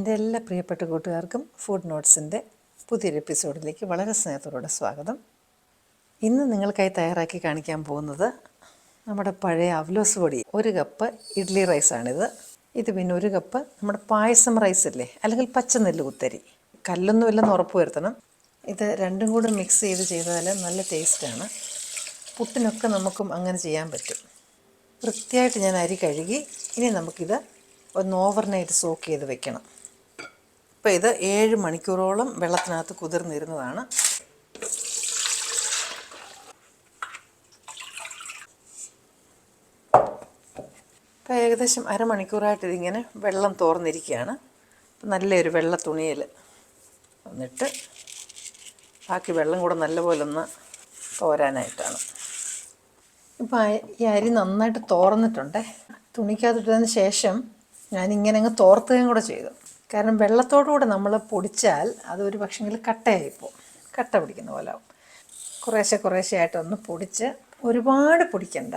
എന്റെ എല്ലാ പ്രിയപ്പെട്ട കൂട്ടുകാർക്കും ഫുഡ് നോട്ട്സിന്റെ പുതിയൊരു എപ്പിസോഡിലേക്ക് വളരെ സ്നേഹത്തോടെ സ്വാഗതം. ഇന്ന് നിങ്ങൾക്കായി തയ്യാറാക്കി കാണിക്കാൻ പോകുന്നത് നമ്മുടെ പഴയ അവലോസ് പൊടി ഒരു കപ്പ് ഇഡ്ഡലി റൈസാണിത് ഇത് പിന്നെ ഒരു കപ്പ് നമ്മുടെ പായസം റൈസ് അല്ലേ അല്ലെങ്കിൽ പച്ചനെല്ല് കുത്തരി കല്ലൊന്നുമില്ലെന്ന് ഉറപ്പ് വരുത്തണം. ഇത് രണ്ടും കൂടെ മിക്സ് ചെയ്ത് ചെയ്താൽ നല്ല ടേസ്റ്റാണ് പുട്ടിനൊക്കെ നമുക്കും അങ്ങനെ ചെയ്യാൻ പറ്റും. വൃത്തിയായിട്ട് ഞാൻ അരി കഴുകി ഇനി നമുക്കിത് ഒന്ന് ഓവർനൈറ്റ് സോക്ക് ചെയ്ത് വെക്കണം. ഇപ്പോൾ ഇത് ഏഴ് മണിക്കൂറോളം വെള്ളത്തിനകത്ത് കുതിർന്നിരുന്നതാണ്. ഇപ്പം ഏകദേശം അരമണിക്കൂറായിട്ട് ഇതിങ്ങനെ വെള്ളം തോർന്നിരിക്കുകയാണ്. നല്ലൊരു വെള്ള തുണിയിൽ വന്നിട്ട് ബാക്കി വെള്ളം കൂടെ നല്ലപോലെ ഒന്ന് തോരാനായിട്ടാണ്. ഇപ്പോൾ ഈ അരി നന്നായിട്ട് തോർന്നിട്ടുണ്ട്. തുണിക്കകത്തിട്ടതിന് ശേഷം ഞാനിങ്ങനെ അങ്ങ് തോർത്തുകയും കൂടെ ചെയ്തു. കാരണം വെള്ളത്തോടുകൂടെ നമ്മൾ പൊടിച്ചാൽ അതൊരു പക്ഷെങ്കിൽ കട്ടയായിപ്പോൾ കട്ട പിടിക്കുന്ന പോലെ ആവും. കുറേശ്ശെ കുറേശ്ശെ ആയിട്ടൊന്ന് പൊടിച്ച് ഒരുപാട് പൊടിക്കണ്ട.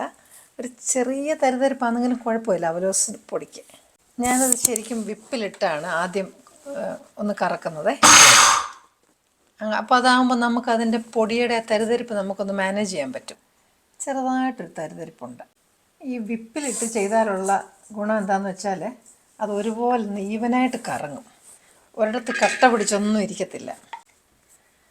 ഒരു ചെറിയ തരിതരിപ്പാണെങ്കിലും കുഴപ്പമില്ല. അവലോസ് പൊടിക്ക്. ഞാനത് ശരിക്കും വിപ്പിലിട്ടാണ് ആദ്യം ഒന്ന് കറക്കുന്നത്. അപ്പോൾ അതാകുമ്പോൾ നമുക്ക് അതിന്റെ പൊടിയുടെ തരിതരിപ്പ് നമുക്കൊന്ന് മാനേജ് ചെയ്യാൻ പറ്റും. ചെറുതായിട്ടൊരു തരിതരിപ്പുണ്ട്. ഈ വിപ്പിലിട്ട് ചെയ്താലുള്ള ഗുണം എന്താണെന്ന് വെച്ചാൽ അത് ഒരുപോലെ ഈവനായിട്ട് കറങ്ങും. ഒരിടത്ത് കട്ട പിടിച്ചൊന്നും ഇരിക്കത്തില്ല.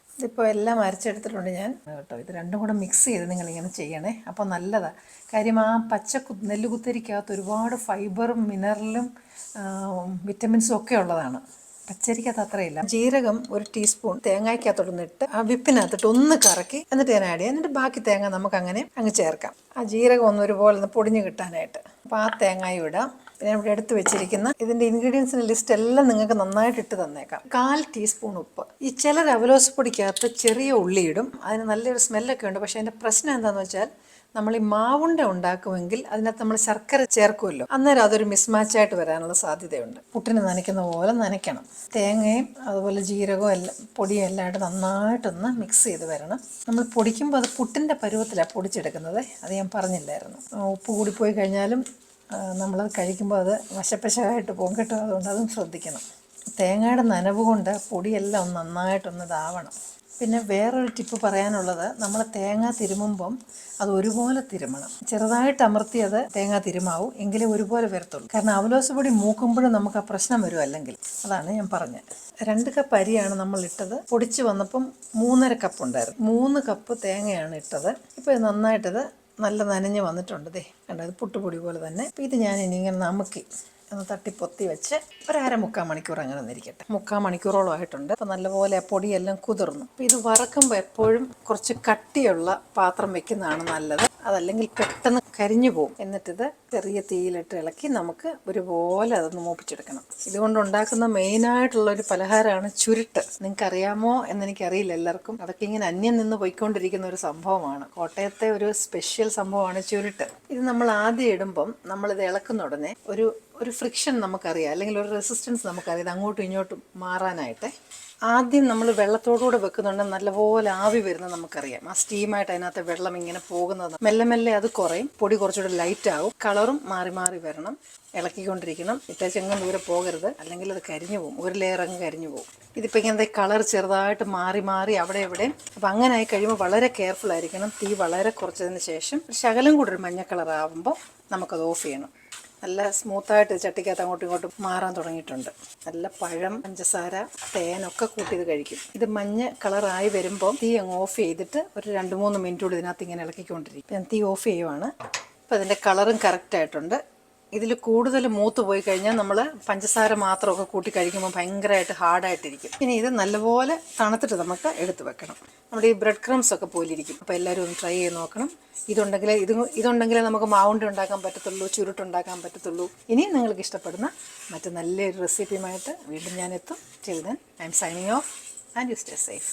ഇതിപ്പോൾ എല്ലാം അരച്ചെടുത്തിട്ടുണ്ട് ഞാൻ. കേട്ടോ ഇത് രണ്ടും കൂടെ മിക്സ് ചെയ്ത് നിങ്ങളിങ്ങനെ ചെയ്യണേ. അപ്പോൾ നല്ലതാണ് കാര്യം ആ പച്ച കു നെല്ല് കുത്തരിക്കകത്ത് ഒരുപാട് ഫൈബറും മിനറലും വിറ്റമിൻസും ഒക്കെ ഉള്ളതാണ്. പച്ചരിക്കകത്ത് അത്രയില്ല. ജീരകം ഒരു ടീസ്പൂൺ തേങ്ങയ്ക്കകത്തോട്ടൊന്ന് ഇട്ട് ആ വിപ്പിനകത്തിട്ട് ഒന്ന് കറക്കി എന്നിട്ട് ഞാൻ ആഡ് ചെയ്യാം. എന്നിട്ട് ബാക്കി തേങ്ങ നമുക്ക് അങ്ങനെ അങ്ങ് ചേർക്കാം. ആ ജീരകം ഒന്ന് ഒരുപോലെ ഒന്ന് പൊടിഞ്ഞ് കിട്ടാനായിട്ട്. അപ്പോൾ ആ തേങ്ങയും ഇടാം. പിന്നെ ഇവിടെ എടുത്ത് വെച്ചിരിക്കുന്ന ഇതിന്റെ ഇൻഗ്രീഡിയൻസിന്റെ ലിസ്റ്റ് എല്ലാം നിങ്ങൾക്ക് നന്നായിട്ട് ഇട്ട് തന്നേക്കാം. കാൽ ടീസ്പൂൺ ഉപ്പ്. ഈ ചിലർ അവലോസ് പൊടിക്കകത്ത് ചെറിയ ഉള്ളിയിടും അതിന് നല്ലൊരു സ്മെല്ലൊക്കെ ഉണ്ട്. പക്ഷേ അതിന്റെ പ്രശ്നം എന്താണെന്ന് വെച്ചാൽ നമ്മൾ ഈ മാവുണ്ട ഉണ്ടാക്കുമെങ്കിൽ അതിനകത്ത് നമ്മൾ ശർക്കര ചേർക്കുമല്ലോ. അന്നേരം അതൊരു മിസ്മാച്ച് ആയിട്ട് വരാനുള്ള സാധ്യതയുണ്ട്. പുട്ടിന് നനയ്ക്കുന്ന പോലെ നനയ്ക്കണം. തേങ്ങയും അതുപോലെ ജീരകവും എല്ലാം പൊടിയും എല്ലാം ആയിട്ട് നന്നായിട്ടൊന്ന് മിക്സ് ചെയ്ത് വരണം. നമ്മൾ പൊടിക്കുമ്പോൾ അത് പുട്ടിന്റെ പരുവത്തിലാണ് പൊടിച്ചെടുക്കുന്നത്. അത് ഞാൻ പറഞ്ഞില്ലായിരുന്നു. ഉപ്പ് കൂടിപ്പോയി കഴിഞ്ഞാലും നമ്മളത് കഴിക്കുമ്പോൾ അത് വശപ്പശമായിട്ട് പോകും കേട്ടോ. അതുകൊണ്ട് അതും ശ്രദ്ധിക്കണം. തേങ്ങയുടെ നനവ് കൊണ്ട് പൊടിയെല്ലാം നന്നായിട്ടൊന്ന് ഇതാവണം. പിന്നെ വേറൊരു ടിപ്പ് പറയാനുള്ളത് നമ്മൾ തേങ്ങ തിരുമുമ്പം അത് ഒരുപോലെ തിരുമണം. ചെറുതായിട്ട് അമർത്തി അത് തേങ്ങ തിരുമാവും എങ്കിലേ ഒരുപോലെ വരത്തുള്ളൂ. കാരണം അവലോസ് പൊടി മൂക്കുമ്പോഴും നമുക്ക് ആ പ്രശ്നം വരും അല്ലെങ്കിൽ. അതാണ് ഞാൻ പറഞ്ഞത്. രണ്ട് കപ്പ് അരിയാണ് നമ്മൾ ഇട്ടത്. പൊടിച്ച് വന്നപ്പം മൂന്നര കപ്പ് ഉണ്ടായിരുന്നു. മൂന്ന് കപ്പ് തേങ്ങയാണ് ഇട്ടത്. ഇപ്പോൾ നന്നായിട്ടത് നല്ല നനഞ്ഞ് വന്നിട്ടുണ്ട് ദേ. കണ്ടത് പുട്ടുപൊടി പോലെ തന്നെ. അപ്പോൾ ഇത് ഞാൻ ഇനി ഇങ്ങനെ നമുക്ക് ഒന്ന് തട്ടി പൊത്തി വെച്ച് ഒരര മുക്കാൽ മണിക്കൂർ അങ്ങനെ ഒന്നിരിക്കട്ടെ മുക്കാൽ മണിക്കൂറോളം ആയിട്ടുണ്ട്. അപ്പോൾ നല്ലപോലെ ആ പൊടിയെല്ലാം കുതിർന്നു. അപ്പോൾ ഇത് വറക്കുമ്പോൾ എപ്പോഴും കുറച്ച് കട്ടിയുള്ള പാത്രം വെക്കുന്നതാണ് നല്ലത്. അതല്ലെങ്കിൽ പെട്ടെന്ന് കരിഞ്ഞു പോകും. എന്നിട്ടിത് ചെറിയ തീയിലിട്ട് ഇളക്കി നമുക്ക് ഒരുപോലെ അതൊന്ന് മൂപ്പിച്ചെടുക്കണം. ഇതുകൊണ്ട് ഉണ്ടാക്കുന്ന മെയിനായിട്ടുള്ള ഒരു പലഹാരമാണ് ചുരുട്ട്. നിങ്ങൾക്കറിയാമോ എന്നെനിക്കറിയില്ല എല്ലാവർക്കും. അതൊക്കെ ഇങ്ങനെ അന്യം നിന്ന് പോയിക്കൊണ്ടിരിക്കുന്ന ഒരു സംഭവമാണ്. കോട്ടയത്തെ ഒരു സ്പെഷ്യൽ സംഭവമാണ് ചുരുട്ട്. ഇത് നമ്മൾ ആദ്യം ഇടുമ്പം നമ്മളിത് ഇളക്കുന്ന ഉടനെ ഒരു ഒരു ഫ്രിക്ഷൻ നമുക്കറിയാം. അല്ലെങ്കിൽ ഒരു റെസിസ്റ്റൻസ് നമുക്കറിയാം. ഇത് അങ്ങോട്ടും ഇങ്ങോട്ടും മാറാനായിട്ട്. ആദ്യം നമ്മൾ വെള്ളത്തോടുകൂടെ വെക്കുന്നുണ്ട് നല്ലപോലെ ആവി വരുന്നത് നമുക്കറിയാം. ആ സ്റ്റീമായിട്ട് അതിനകത്ത് വെള്ളം ഇങ്ങനെ പോകുന്നത്. മെല്ലെ മെല്ലെ അത് കുറയും. പൊടി കുറച്ചുകൂടെ ലൈറ്റ് ആവും. കളറും മാറി മാറി വരണം. ഇളക്കിക്കൊണ്ടിരിക്കണം. ഇട്ടേച്ചെങ്ങും ദൂരെ പോകരുത്. അല്ലെങ്കിൽ അത് കരിഞ്ഞു പോകും. ഒരു ലെയർ അങ്ങ് കരിഞ്ഞു പോകും. ഇതിപ്പോൾ ഇങ്ങനത്തെ കളർ ചെറുതായിട്ട് മാറി മാറി അവിടെ എവിടെ. അപ്പം അങ്ങനെ ആയി കഴിയുമ്പോൾ വളരെ കെയർഫുൾ ആയിരിക്കണം. തീ വളരെ കുറച്ചതിന് ശേഷം ശകലം കൂടെ ഒരു മഞ്ഞ കളർ ആകുമ്പോൾ നമുക്കത് ഓഫ് ചെയ്യണം. നല്ല സ്മൂത്തായിട്ട് ചട്ടിക്കകത്ത് അങ്ങോട്ടും ഇങ്ങോട്ടും മാറാൻ തുടങ്ങിയിട്ടുണ്ട്. നല്ല പഴം പഞ്ചസാര തേനൊക്കെ കൂട്ടി ഇത് കഴിക്കും. ഇത് മഞ്ഞ കളറായി വരുമ്പോൾ തീ അങ്ങ് ഓഫ് ചെയ്തിട്ട് ഒരു രണ്ട് മൂന്ന് മിനിറ്റ് കൂടി ഇതിനകത്ത് ഇങ്ങനെ ഇളക്കിക്കൊണ്ടിരിക്കും. ഞാൻ തീ ഓഫ് ചെയ്യുവാണ്. അപ്പോൾ ഇതിന്റെ കളറും കറക്റ്റായിട്ടുണ്ട് ഇതിൽ കൂടുതൽ മൂത്ത് പോയി കഴിഞ്ഞാൽ നമ്മൾ പഞ്ചസാര മാത്രമൊക്കെ കൂട്ടി കഴിക്കുമ്പോൾ ഭയങ്കരമായിട്ട് ഹാർഡായിട്ടിരിക്കും ഇനി ഇത് നല്ലപോലെ തണുത്തിട്ട് നമുക്ക് എടുത്തു വെക്കണം. നമ്മുടെ ഈ ബ്രെഡ് ക്രംസ് ഒക്കെ പോലിരിക്കും. അപ്പോൾ എല്ലാവരും ഒന്ന് ട്രൈ ചെയ്ത് നോക്കണം. ഇതുണ്ടെങ്കിൽ ഇത് ഇതുണ്ടെങ്കിലേ നമുക്ക് മാവുണ്ട് ഉണ്ടാക്കാൻ പറ്റത്തുള്ളൂ ചുരുട്ടുണ്ടാക്കാൻ പറ്റത്തുള്ളൂ. ഇനിയും നിങ്ങൾക്ക് ഇഷ്ടപ്പെടുന്ന മറ്റു നല്ലൊരു റെസിപ്പിയുമായിട്ട് വീണ്ടും ഞാൻ എത്തും. Children I am signing off and you stay safe